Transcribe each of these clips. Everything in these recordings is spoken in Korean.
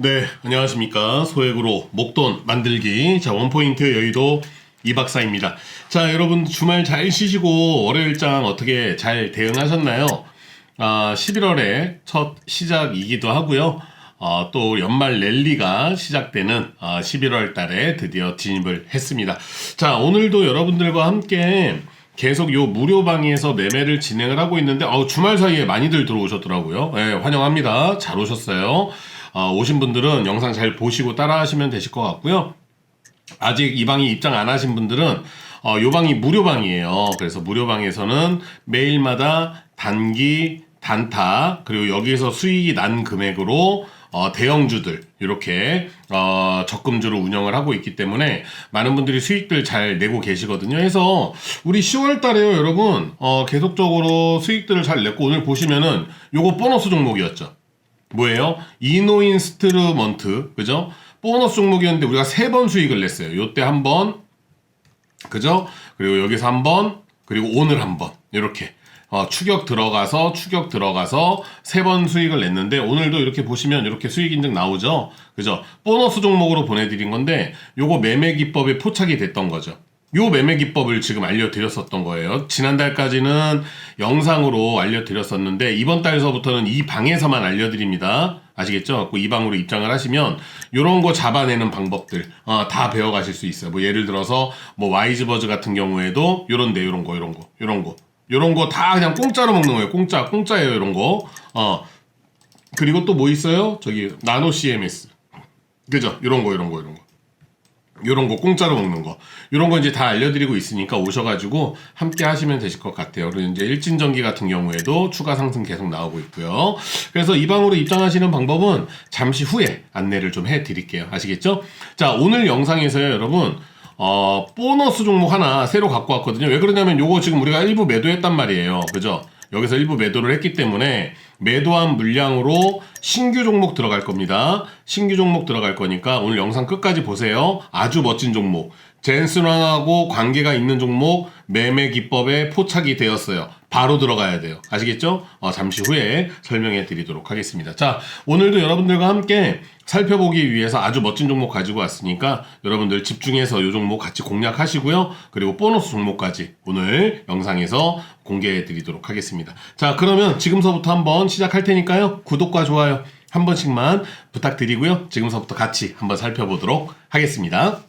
네, 안녕하십니까. 소액으로 목돈 만들기. 자, 원포인트 여의도 이 박사입니다. 자, 여러분 주말 잘 쉬시고 월요일장 어떻게 잘 대응하셨나요? 아, 11월에 첫 시작이기도 하고요. 어, 또 연말 랠리가 시작되는 어, 11월 달에 드디어 진입을 했습니다. 자, 오늘도 여러분들과 함께 계속 요 무료 방에서 매매를 진행을 하고 있는데 어, 주말 사이에 많이들 들어오셨더라고요. 네, 환영합니다. 잘 오셨어요. 어, 오신 분들은 영상 잘 보시고 따라하시면 되실 것 같고요. 아직 이 방이 입장 안 하신 분들은 어, 요 방이 무료 방이에요. 그래서 무료 방에서는 매일마다 단기, 단타 그리고 여기에서 수익이 난 금액으로 어, 대형주들 이렇게 어, 적금주로 운영을 하고 있기 때문에 많은 분들이 수익들 잘 내고 계시거든요. 해서 우리 10월 달에요, 여러분 어, 계속적으로 수익들을 잘 냈고 오늘 보시면은 요거 보너스 종목이었죠. 뭐예요? 이노인스트루먼트 그죠? 보너스 종목이었는데 우리가 세 번 수익을 냈어요. 요때 한 번, 그죠? 그리고 여기서 한 번, 그리고 오늘 한 번, 이렇게. 어, 추격 들어가서, 추격 들어가서 세 번 수익을 냈는데, 오늘도 이렇게 보시면 이렇게 수익 인증 나오죠? 그죠? 보너스 종목으로 보내드린 건데, 요거 매매 기법에 포착이 됐던 거죠. 요 매매 기법을 지금 알려드렸었던 거예요. 지난달까지는 영상으로 알려드렸었는데, 이번 달서부터는 이 방에서만 알려드립니다. 아시겠죠? 이 방으로 입장을 하시면 요런 거 잡아내는 방법들 어, 다 배워가실 수 있어요. 뭐 예를 들어서 뭐 와이즈버즈 같은 경우에도 요런데 요런 거 요런 거 요런 거 요런 거 다 그냥 공짜로 먹는 거예요. 공짜 공짜예요 요런 거. 어 그리고 또 뭐 있어요? 저기 나노 CMS 그죠? 요런 거 요런 거 요런 거. 요런 거 공짜로 먹는 거. 요런 거 이제 다 알려드리고 있으니까 오셔가지고 함께 하시면 되실 것 같아요. 그리고 이제 일진전기 같은 경우에도 추가 상승 계속 나오고 있고요. 그래서 이 방으로 입장하시는 방법은 잠시 후에 안내를 좀 해드릴게요. 아시겠죠? 자, 오늘 영상에서요, 여러분. 어, 보너스 종목 하나 새로 갖고 왔거든요. 왜 그러냐면 요거 지금 우리가 일부 매도했단 말이에요. 그죠? 여기서 일부 매도를 했기 때문에 매도한 물량으로 신규 종목 들어갈 겁니다. 신규 종목 들어갈 거니까 오늘 영상 끝까지 보세요. 아주 멋진 종목. 젠스랑하고 관계가 있는 종목 매매 기법에 포착이 되었어요. 바로 들어가야 돼요. 아시겠죠? 어, 잠시 후에 설명해 드리도록 하겠습니다. 자, 오늘도 여러분들과 함께 살펴보기 위해서 아주 멋진 종목 가지고 왔으니까 여러분들 집중해서 이 종목 같이 공략하시고요. 그리고 보너스 종목까지 오늘 영상에서 공개해 드리도록 하겠습니다. 자, 그러면 지금서부터 한번 시작할 테니까요. 구독과 좋아요 한 번씩만 부탁드리고요. 지금서부터 같이 한번 살펴보도록 하겠습니다.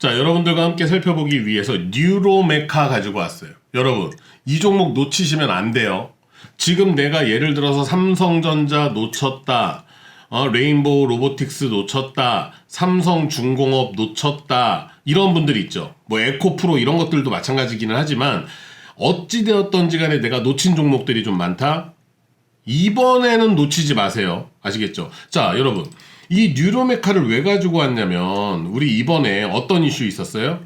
자, 여러분들과 함께 살펴보기 위해서 뉴로메카 가지고 왔어요. 여러분, 이 종목 놓치시면 안 돼요. 지금 내가 예를 들어서 삼성전자 놓쳤다. 어, 레인보우 로보틱스 놓쳤다. 삼성중공업 놓쳤다. 이런 분들이 있죠. 뭐 에코프로 이런 것들도 마찬가지기는 하지만 어찌되었던지 간에 내가 놓친 종목들이 좀 많다. 이번에는 놓치지 마세요. 아시겠죠? 자, 여러분. 이 뉴로메카를 왜 가지고 왔냐면 우리 이번에 어떤 이슈 있었어요?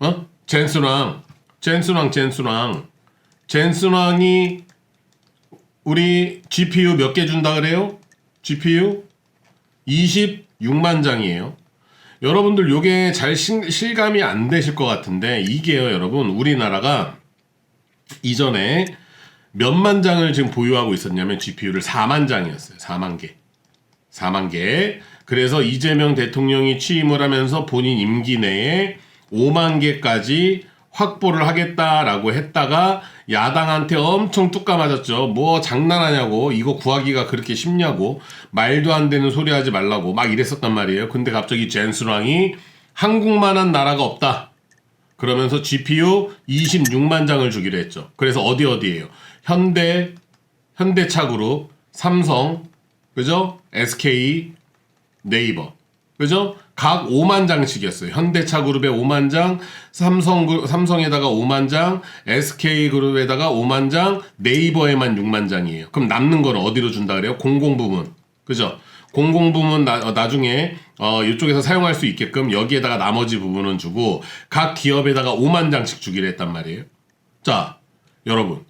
어? 젠스랑 젠스랑 젠스랑 젠스랑이 우리 GPU 몇 개 준다 그래요? GPU 26만 장이에요. 여러분들 요게 잘 실, 실감이 안 되실 것 같은데 이게요, 여러분. 우리나라가 이전에 몇만 장을 지금 보유하고 있었냐면 GPU를 4만 장이었어요. 4만 개. 4만 개. 그래서 이재명 대통령이 취임을 하면서 본인 임기 내에 5만 개까지 확보를 하겠다라고 했다가 야당한테 엄청 뚜까 맞았죠. 뭐 장난하냐고 이거 구하기가 그렇게 쉽냐고 말도 안 되는 소리 하지 말라고 막 이랬었단 말이에요. 근데 갑자기 젠스랑이 한국만한 나라가 없다. 그러면서 GPU 26만 장을 주기로 했죠. 그래서 어디 어디예요? 현대, 현대차 그룹, 삼성, 그죠? SK, 네이버. 그죠? 각 5만 장씩이었어요. 현대차 그룹에 5만 장, 삼성 그룹- 삼성에다가 5만 장, SK 그룹에다가 5만 장, 네이버에만 6만 장이에요. 그럼 남는 거는 어디로 준다 그래요? 공공 부문. 그죠? 공공 부문 나, 어, 나중에 어, 이쪽에서 사용할 수 있게끔 여기에다가 나머지 부분은 주고 각 기업에다가 5만 장씩 주기로 했단 말이에요. 자, 여러분.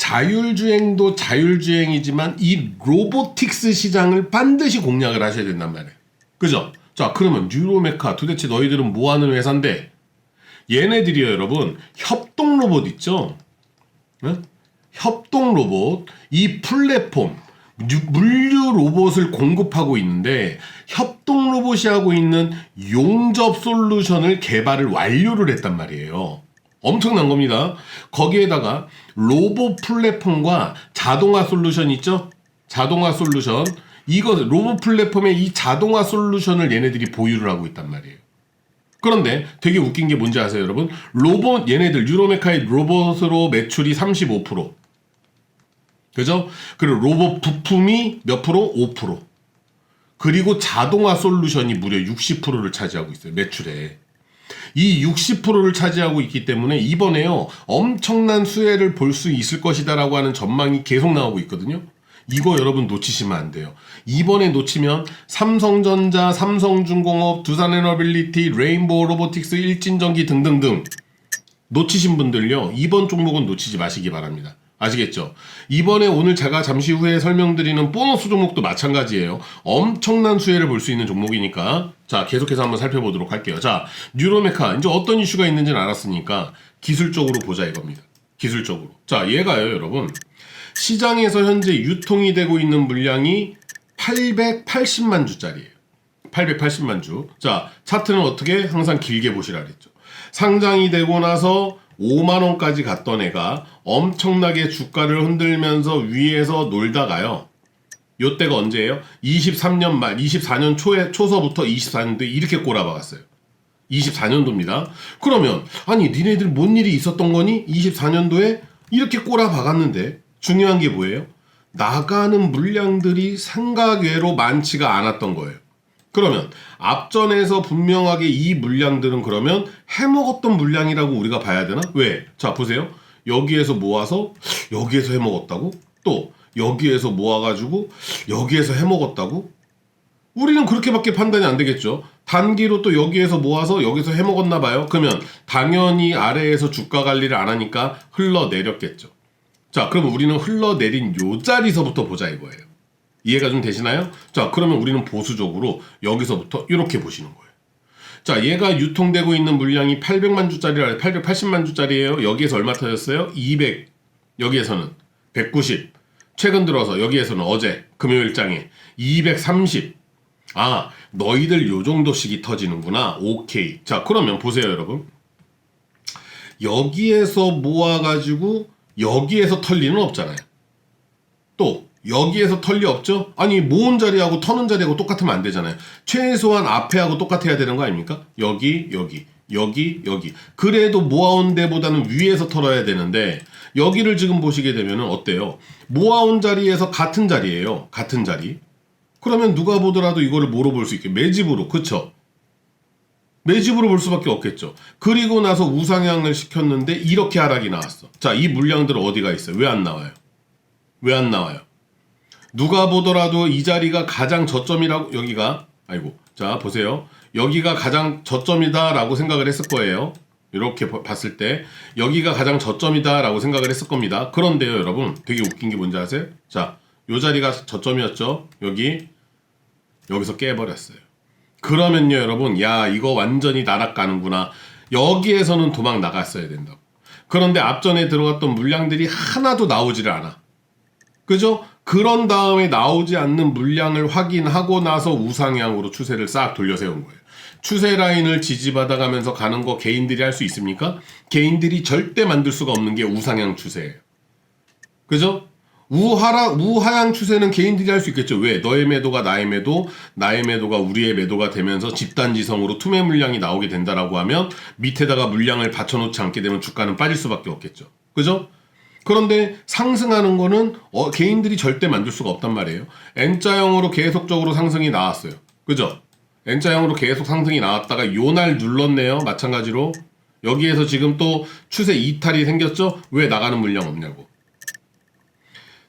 자율주행도 자율주행이지만 이 로보틱스 시장을 반드시 공략을 하셔야 된단 말이에요. 그죠? 자, 그러면 뉴로메카 도대체 너희들은 뭐 하는 회사인데? 얘네들이요, 여러분. 협동 로봇 있죠? 네? 협동 로봇, 이 플랫폼, 유- 물류 로봇을 공급하고 있는데 협동 로봇이 하고 있는 용접 솔루션을 개발을 완료를 했단 말이에요. 엄청난 겁니다. 거기에다가 로봇 플랫폼과 자동화 솔루션 있죠? 자동화 솔루션. 이거 로봇 플랫폼의 이 자동화 솔루션을 얘네들이 보유를 하고 있단 말이에요. 그런데 되게 웃긴 게 뭔지 아세요, 여러분? 로봇 얘네들 유로메카의 로봇으로 매출이 35%. 그죠? 그리고 로봇 부품이 몇 프로? 5%. 그리고 자동화 솔루션이 무려 60%를 차지하고 있어요. 매출에. 이 60%를 차지하고 있기 때문에 이번에요. 엄청난 수혜를 볼 수 있을 것이다라고 하는 전망이 계속 나오고 있거든요. 이거 여러분 놓치시면 안 돼요. 이번에 놓치면 삼성전자, 삼성중공업, 두산에너빌리티, 레인보우 로보틱스, 일진전기 등등등 놓치신 분들요. 이번 종목은 놓치지 마시기 바랍니다. 아시겠죠? 이번에 오늘 제가 잠시 후에 설명드리는 보너스 종목도 마찬가지예요. 엄청난 수혜를 볼 수 있는 종목이니까 자 계속해서 한번 살펴보도록 할게요. 자 뉴로메카 이제 어떤 이슈가 있는지는 알았으니까 기술적으로 보자 이겁니다. 기술적으로 자 얘가요 여러분 시장에서 현재 유통이 되고 있는 물량이 880만 주짜리예요. 880만 주. 자, 차트는 어떻게 항상 길게 보시라 그랬죠. 상장이 되고 나서 5만 원까지 갔던 애가 엄청나게 주가를 흔들면서 위에서 놀다가요. 요 때가 언제예요? 23년 말, 24년 초에 초서부터 24년도에 이렇게 꼬라박았어요. 24년도입니다. 그러면 아니 니네들 뭔 일이 있었던 거니? 24년도에 이렇게 꼬라박았는데 중요한 게 뭐예요? 나가는 물량들이 생각외로 많지가 않았던 거예요. 그러면 앞전에서 분명하게 이 물량들은 그러면 해먹었던 물량이라고 우리가 봐야 되나? 왜? 자 보세요. 여기에서 모아서 여기에서 해먹었다고? 또 여기에서 모아가지고 여기에서 해먹었다고? 우리는 그렇게밖에 판단이 안 되겠죠. 단기로 또 여기에서 모아서 여기서 해먹었나 봐요. 그러면 당연히 아래에서 주가 관리를 안 하니까 흘러내렸겠죠. 자, 그럼 우리는 흘러내린 요 자리서부터 보자 이거예요. 이해가 좀 되시나요? 자, 그러면 우리는 보수적으로 여기서부터 이렇게 보시는 거예요. 자, 얘가 유통되고 있는 물량이 800만 주짜리라 880만 주짜리예요. 여기에서 얼마 터졌어요? 200. 여기에서는 190. 최근 들어서 여기에서는 어제 금요일장에 230. 아, 너희들 요 정도씩이 터지는구나. 오케이. 자, 그러면 보세요, 여러분. 여기에서 모아가지고 여기에서 털 리는 없잖아요. 또 여기에서 털리 없죠? 아니 모은 자리하고 터는 자리하고 똑같으면 안 되잖아요. 최소한 앞에하고 똑같아야 되는 거 아닙니까? 여기 여기 여기 여기 그래도 모아온 데보다는 위에서 털어야 되는데 여기를 지금 보시게 되면 어때요? 모아온 자리에서 같은 자리예요. 같은 자리. 그러면 누가 보더라도 이거를 뭐로 볼 수 있게 매집으로 그쵸? 매집으로 볼 수밖에 없겠죠. 그리고 나서 우상향을 시켰는데 이렇게 하락이 나왔어. 자, 이 물량들은 어디가 있어요? 왜 안 나와요? 왜 안 나와요? 누가 보더라도 이 자리가 가장 저점이라고 여기가 아이고 자 보세요 여기가 가장 저점이다라고 생각을 했을 거예요. 이렇게 보- 봤을 때 여기가 가장 저점이다라고 생각을 했을 겁니다. 그런데요 여러분 되게 웃긴 게 뭔지 아세요? 자 요 자리가 저점이었죠? 여기 여기서 깨버렸어요. 그러면요 여러분 야 이거 완전히 나락가는구나. 여기에서는 도망 나갔어야 된다고. 그런데 앞전에 들어갔던 물량들이 하나도 나오지를 않아. 그죠? 그런 다음에 나오지 않는 물량을 확인하고 나서 우상향으로 추세를 싹 돌려 세운 거예요. 추세 라인을 지지받아 가면서 가는 거 개인들이 할 수 있습니까? 개인들이 절대 만들 수가 없는 게 우상향 추세예요. 그죠? 우하라, 우하향 추세는 개인들이 할 수 있겠죠. 왜? 너의 매도가 나의 매도, 나의 매도가 우리의 매도가 되면서 집단 지성으로 투매 물량이 나오게 된다라고 하면 밑에다가 물량을 받쳐 놓지 않게 되면 주가는 빠질 수밖에 없겠죠. 그죠? 그런데 상승하는 거는 어, 개인들이 절대 만들 수가 없단 말이에요. N자형으로 계속적으로 상승이 나왔어요. 그죠? N자형으로 계속 상승이 나왔다가 요날 눌렀네요. 마찬가지로 여기에서 지금 또 추세 이탈이 생겼죠? 왜 나가는 물량 없냐고.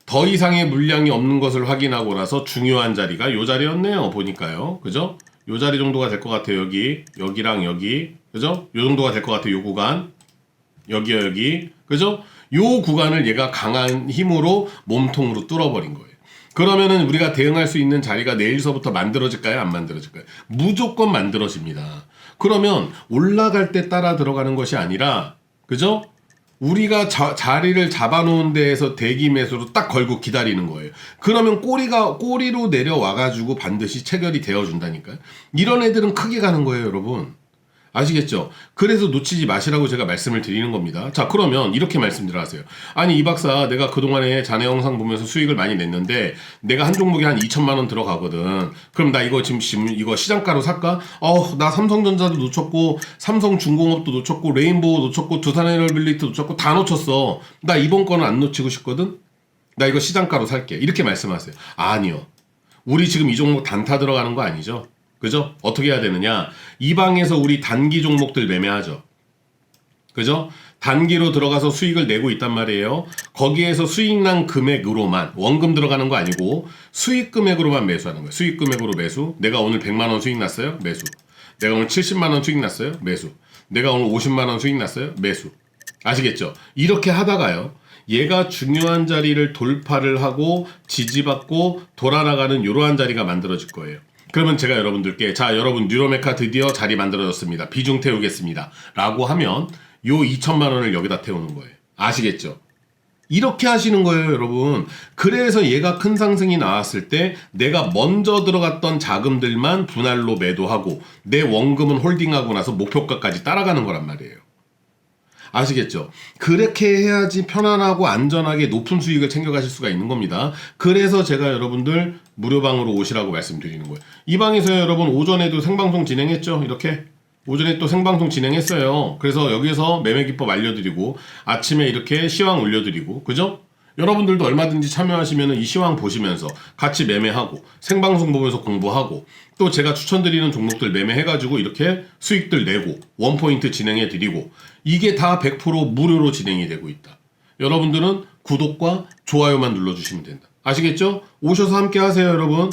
더 이상의 물량이 없는 것을 확인하고 나서 중요한 자리가 요 자리였네요. 보니까요. 그죠? 요 자리 정도가 될 것 같아요. 여기. 여기랑 여기. 그죠? 요 정도가 될 것 같아요. 요 구간. 여기요 여기 그죠? 요 구간을 얘가 강한 힘으로 몸통으로 뚫어버린 거예요. 그러면은 우리가 대응할 수 있는 자리가 내일서부터 만들어질까요? 안 만들어질까요? 무조건 만들어집니다. 그러면 올라갈 때 따라 들어가는 것이 아니라 그죠? 우리가 자, 자리를 잡아놓은 데에서 대기 매수로 딱 걸고 기다리는 거예요. 그러면 꼬리가 꼬리로 내려와가지고 반드시 체결이 되어준다니까요. 이런 애들은 크게 가는 거예요, 여러분. 아시겠죠? 그래서 놓치지 마시라고 제가 말씀을 드리는 겁니다. 자, 그러면 이렇게 말씀드려하세요. 아니, 이 박사, 내가 그동안에 자네 영상 보면서 수익을 많이 냈는데, 내가 한 종목에 한 2천만 원 들어가거든. 그럼 나 이거 지금, 지금 이거 시장가로 살까? 어, 나 삼성전자도 놓쳤고, 삼성중공업도 놓쳤고, 레인보우 놓쳤고, 두산에너빌리티 놓쳤고, 다 놓쳤어. 나 이번 거는 안 놓치고 싶거든? 나 이거 시장가로 살게. 이렇게 말씀하세요. 아니요. 우리 지금 이 종목 단타 들어가는 거 아니죠? 그죠? 어떻게 해야 되느냐? 이 방에서 우리 단기 종목들 매매하죠. 그죠? 단기로 들어가서 수익을 내고 있단 말이에요. 거기에서 수익 난 금액으로만 원금 들어가는 거 아니고 수익 금액으로만 매수하는 거예요. 수익 금액으로 매수. 내가 오늘 100만 원 수익 났어요? 매수. 내가 오늘 70만 원 수익 났어요? 매수. 내가 오늘 50만 원 수익 났어요? 매수. 아시겠죠? 이렇게 하다가요. 얘가 중요한 자리를 돌파를 하고 지지받고 돌아나가는 이러한 자리가 만들어질 거예요. 그러면 제가 여러분들께 자 여러분 뉴로메카 드디어 자리 만들어졌습니다. 비중 태우겠습니다. 라고 하면 요 2천만 원을 여기다 태우는 거예요. 아시겠죠? 이렇게 하시는 거예요, 여러분. 그래서 얘가 큰 상승이 나왔을 때 내가 먼저 들어갔던 자금들만 분할로 매도하고 내 원금은 홀딩하고 나서 목표가까지 따라가는 거란 말이에요. 아시겠죠? 그렇게 해야지 편안하고 안전하게 높은 수익을 챙겨가실 수가 있는 겁니다. 그래서 제가 여러분들 무료방으로 오시라고 말씀드리는 거예요. 이 방에서 여러분 오전에도 생방송 진행했죠? 이렇게 오전에 또 생방송 진행했어요. 그래서 여기서 매매 기법 알려드리고 아침에 이렇게 시황 올려드리고 그죠? 여러분들도 얼마든지 참여하시면 이 시황 보시면서 같이 매매하고 생방송 보면서 공부하고 또 제가 추천드리는 종목들 매매해가지고 이렇게 수익들 내고 원포인트 진행해드리고 이게 다 100% 무료로 진행이 되고 있다. 여러분들은 구독과 좋아요만 눌러주시면 된다. 아시겠죠? 오셔서 함께 하세요, 여러분.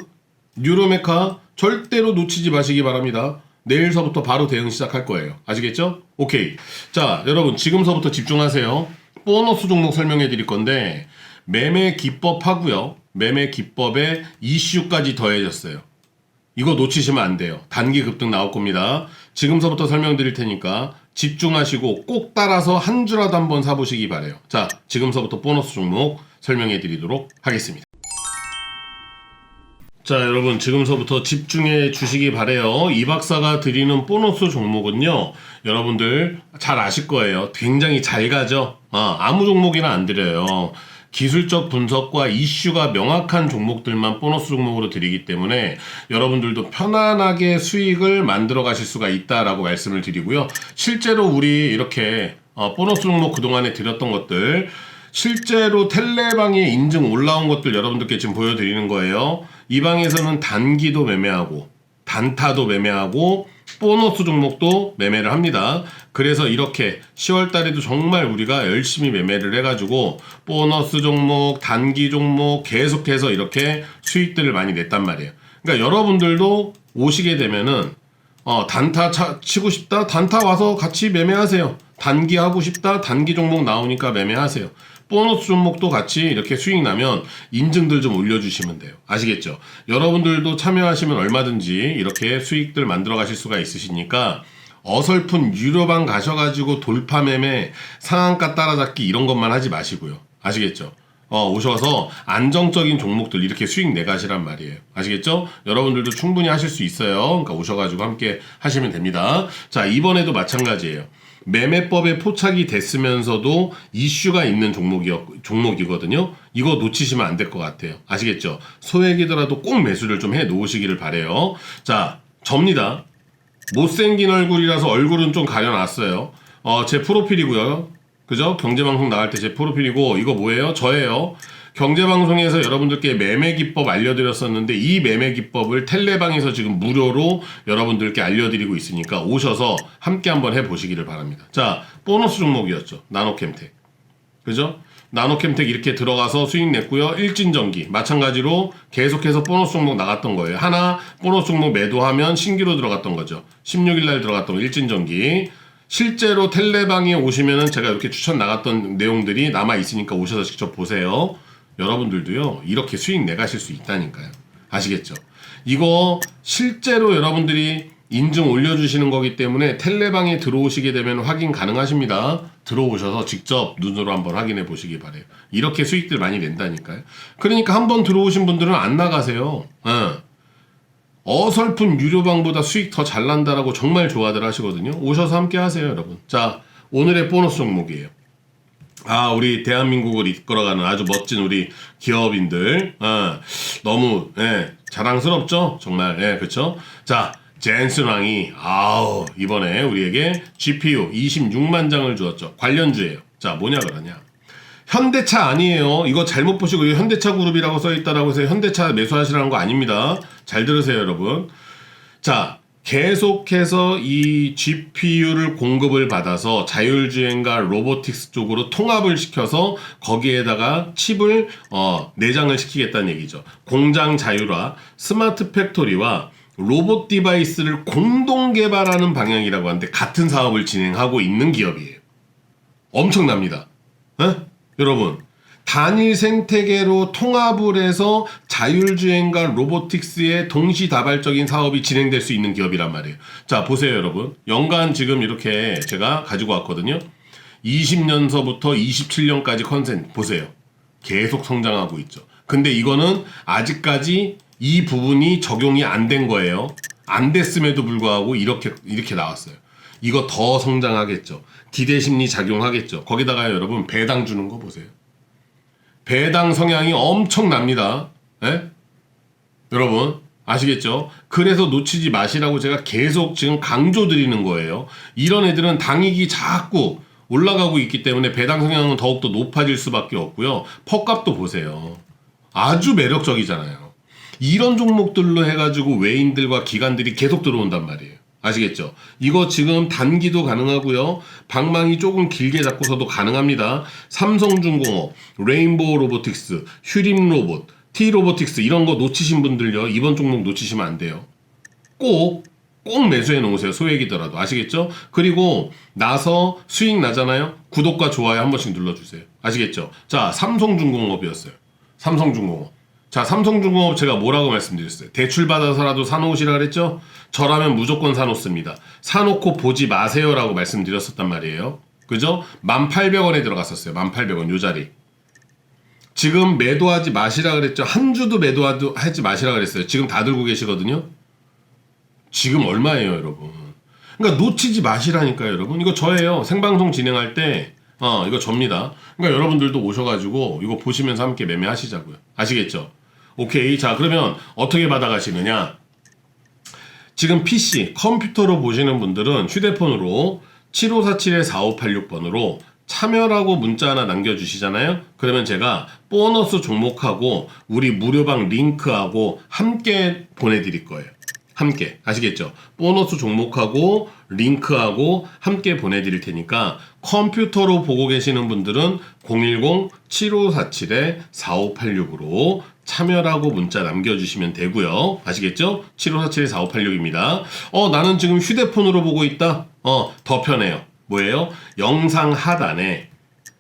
뉴로메카 절대로 놓치지 마시기 바랍니다. 내일서부터 바로 대응 시작할 거예요. 아시겠죠? 오케이. 자, 여러분 지금서부터 집중하세요. 보너스 종목 설명해 드릴 건데 매매 기법 하고요. 매매 기법에 이슈까지 더해졌어요. 이거 놓치시면 안 돼요. 단기 급등 나올 겁니다. 지금서부터 설명드릴 테니까 집중하시고 꼭 따라서 한 주라도 한번 사보시기 바래요. 자, 지금서부터 보너스 종목 설명해 드리도록 하겠습니다. 자, 여러분 지금서부터 집중해 주시기 바래요. 이 박사가 드리는 보너스 종목은요. 여러분들 잘 아실 거예요. 굉장히 잘 가죠. 아, 아무 종목이나 안 드려요. 기술적 분석과 이슈가 명확한 종목들만 보너스 종목으로 드리기 때문에 여러분들도 편안하게 수익을 만들어 가실 수가 있다라고 말씀을 드리고요. 실제로 우리 이렇게 어, 보너스 종목 그동안에 드렸던 것들 실제로 텔레방에 인증 올라온 것들 여러분들께 지금 보여드리는 거예요. 이 방에서는 단기도 매매하고 단타도 매매하고 보너스 종목도 매매를 합니다. 그래서 이렇게 10월 달에도 정말 우리가 열심히 매매를 해가지고 보너스 종목, 단기 종목 계속해서 이렇게 수익들을 많이 냈단 말이에요. 그러니까 여러분들도 오시게 되면은 어, 단타 차, 치고 싶다? 단타 와서 같이 매매하세요. 단기 하고 싶다? 단기 종목 나오니까 매매하세요. 보너스 종목도 같이 이렇게 수익 나면 인증들 좀 올려주시면 돼요. 아시겠죠? 여러분들도 참여하시면 얼마든지 이렇게 수익들 만들어 가실 수가 있으시니까 어설픈 유료방 가셔가지고 돌파 매매, 상한가 따라잡기 이런 것만 하지 마시고요. 아시겠죠? 어, 오셔서 안정적인 종목들 이렇게 수익 내가시란 말이에요. 아시겠죠? 여러분들도 충분히 하실 수 있어요. 그러니까 오셔가지고 함께 하시면 됩니다. 자, 이번에도 마찬가지예요. 매매법에 포착이 됐으면서도 이슈가 있는 종목이었, 종목이거든요. 이거 놓치시면 안 될 것 같아요. 아시겠죠? 소액이더라도 꼭 매수를 좀 해 놓으시기를 바래요. 자, 접니다. 못생긴 얼굴이라서 얼굴은 좀 가려놨어요. 어, 제 프로필이고요. 그죠? 경제방송 나갈 때 제 프로필이고 이거 뭐예요? 저예요. 경제방송에서 여러분들께 매매 기법 알려드렸었는데 이 매매 기법을 텔레방에서 지금 무료로 여러분들께 알려드리고 있으니까 오셔서 함께 한번 해보시기를 바랍니다. 자, 보너스 종목이었죠. 나노캠텍. 그죠? 나노캠텍 이렇게 들어가서 수익 냈고요. 일진전기 마찬가지로 계속해서 보너스 종목 나갔던 거예요. 하나 보너스 종목 매도하면 신규로 들어갔던 거죠. 16일 날 들어갔던 거, 일진전기. 실제로 텔레방에 오시면은 제가 이렇게 추천 나갔던 내용들이 남아 있으니까 오셔서 직접 보세요. 여러분들도요 이렇게 수익 내가실 수 있다니까요. 아시겠죠? 이거 실제로 여러분들이 인증 올려주시는 거기 때문에 텔레방에 들어오시게 되면 확인 가능하십니다. 들어오셔서 직접 눈으로 한번 확인해 보시기 바래요. 이렇게 수익들 많이 낸다니까요. 그러니까 한번 들어오신 분들은 안 나가세요. 예. 어설픈 유료방보다 수익 더 잘 난다라고 정말 좋아들 하시거든요. 오셔서 함께 하세요, 여러분. 자, 오늘의 보너스 종목이에요. 아, 우리 대한민국을 이끌어가는 아주 멋진 우리 기업인들. 아, 너무, 예, 자랑스럽죠? 정말, 예, 그쵸? 자, 젠슨 왕이, 아우, 이번에 우리에게 GPU 26만 장을 주었죠. 관련주예요. 자, 뭐냐 그러냐. 현대차 아니에요. 이거 잘못 보시고, 이거 현대차 그룹이라고 써있다라고 해서 현대차 매수하시라는 거 아닙니다. 잘 들으세요, 여러분. 자, 계속해서 이 GPU를 공급을 받아서 자율주행과 로보틱스 쪽으로 통합을 시켜서 거기에다가 칩을 어, 내장을 시키겠다는 얘기죠. 공장 자율화, 스마트 팩토리와 로봇 디바이스를 공동 개발하는 방향이라고 하는데 같은 사업을 진행하고 있는 기업이에요. 엄청납니다. 에? 여러분 단일 생태계로 통합을 해서 자율주행과 로보틱스의 동시다발적인 사업이 진행될 수 있는 기업이란 말이에요. 자, 보세요, 여러분. 연간 지금 이렇게 제가 가지고 왔거든요. 20년서부터 27년까지 컨센 보세요. 계속 성장하고 있죠. 근데 이거는 아직까지 이 부분이 적용이 안 된 거예요. 안 됐음에도 불구하고 이렇게 이렇게 나왔어요. 이거 더 성장하겠죠. 기대 심리 작용하겠죠. 거기다가 여러분 배당 주는 거 보세요. 배당 성향이 엄청납니다. 예? 여러분 아시겠죠? 그래서 놓치지 마시라고 제가 계속 지금 강조 드리는 거예요. 이런 애들은 당익이 자꾸 올라가고 있기 때문에 배당 성향은 더욱더 높아질 수밖에 없고요. 퍽값도 보세요. 아주 매력적이잖아요. 이런 종목들로 해가지고 외인들과 기관들이 계속 들어온단 말이에요. 아시겠죠? 이거 지금 단기도 가능하고요. 방망이 조금 길게 잡고서도 가능합니다. 삼성중공업, 레인보우 로보틱스, 휴림 로봇, T 로보틱스 이런 거 놓치신 분들요. 이번 종목 놓치시면 안 돼요. 꼭, 꼭 매수해 놓으세요. 소액이더라도. 아시겠죠? 그리고 나서 수익 나잖아요? 구독과 좋아요 한 번씩 눌러주세요. 아시겠죠? 자, 삼성중공업이었어요. 삼성중공업. 자, 삼성중공업 제가 뭐라고 말씀드렸어요? 대출 받아서라도 사놓으시라 그랬죠? 저라면 무조건 사놓습니다. 사놓고 보지 마세요라고 말씀드렸었단 말이에요. 그죠? 1,800원에 들어갔었어요. 1,800원 요 자리. 지금 매도하지 마시라 그랬죠? 한 주도 매도하지 마시라 그랬어요. 지금 다 들고 계시거든요. 지금 얼마예요, 여러분? 그러니까 놓치지 마시라니까요, 여러분. 이거 저예요. 생방송 진행할 때 어, 이거 접니다. 그러니까 여러분들도 오셔가지고 이거 보시면서 함께 매매하시자고요. 아시겠죠? 오케이. 자, 그러면 어떻게 받아가시느냐? 지금 PC, 컴퓨터로 보시는 분들은 휴대폰으로 7547-4586번으로 참여라고 문자 하나 남겨주시잖아요. 그러면 제가 보너스 종목하고 우리 무료방 링크하고 함께 보내드릴 거예요. 함께 아시겠죠? 보너스 종목하고 링크하고 함께 보내드릴 테니까 컴퓨터로 보고 계시는 분들은 010-7547-4586으로 참여라고 문자 남겨주시면 되고요. 아시겠죠? 7547-4586입니다. 어 나는 지금 휴대폰으로 보고 있다. 어 더 편해요. 뭐예요? 영상 하단에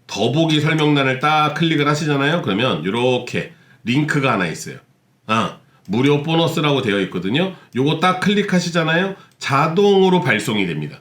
더보기 설명란을 딱 클릭을 하시잖아요. 그러면 이렇게 링크가 하나 있어요. 아 무료 보너스라고 되어 있거든요. 요거 딱 클릭하시잖아요. 자동으로 발송이 됩니다.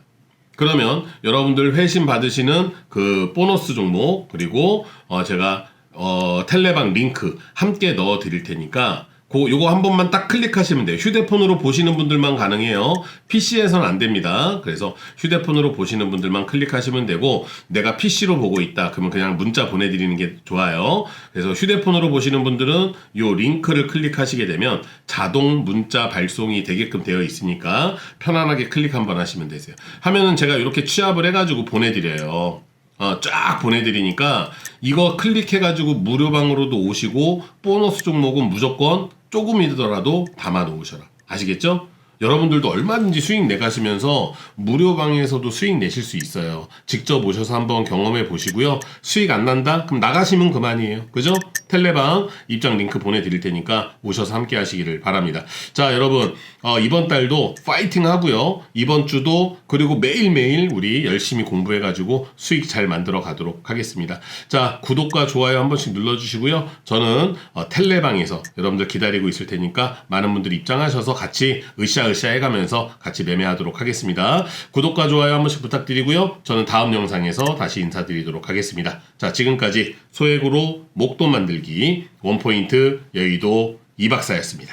그러면 여러분들 회신 받으시는 그 보너스 종목 그리고 어 제가 어 텔레방 링크 함께 넣어 드릴 테니까 고 요거 한 번만 딱 클릭하시면 돼요. 휴대폰으로 보시는 분들만 가능해요. PC에서는 안 됩니다. 그래서 휴대폰으로 보시는 분들만 클릭하시면 되고 내가 PC로 보고 있다. 그러면 그냥 문자 보내드리는 게 좋아요. 그래서 휴대폰으로 보시는 분들은 요 링크를 클릭하시게 되면 자동 문자 발송이 되게끔 되어 있으니까 편안하게 클릭 한번 하시면 되세요. 하면은 제가 이렇게 취합을 해가지고 보내드려요. 어, 쫙 보내드리니까 이거 클릭해가지고 무료방으로도 오시고 보너스 종목은 무조건 조금이더라도 담아 놓으셔라. 아시겠죠? 여러분들도 얼마든지 수익 내가시면서 무료 방에서도 수익 내실 수 있어요. 직접 오셔서 한번 경험해 보시고요. 수익 안 난다? 그럼 나가시면 그만이에요. 그죠? 텔레방 입장 링크 보내드릴 테니까 오셔서 함께 하시기를 바랍니다. 자, 여러분, 어, 이번 달도 파이팅 하고요. 이번 주도 그리고 매일매일 우리 열심히 공부해가지고 수익 잘 만들어 가도록 하겠습니다. 자, 구독과 좋아요 한 번씩 눌러주시고요. 저는 어, 텔레방에서 여러분들 기다리고 있을 테니까 많은 분들이 입장하셔서 같이 으쌰으쌰 해가면서 같이 매매하도록 하겠습니다. 구독과 좋아요 한 번씩 부탁드리고요. 저는 다음 영상에서 다시 인사드리도록 하겠습니다. 자, 지금까지 소액으로 목돈 만들기 원포인트 여의도 이박사였습니다.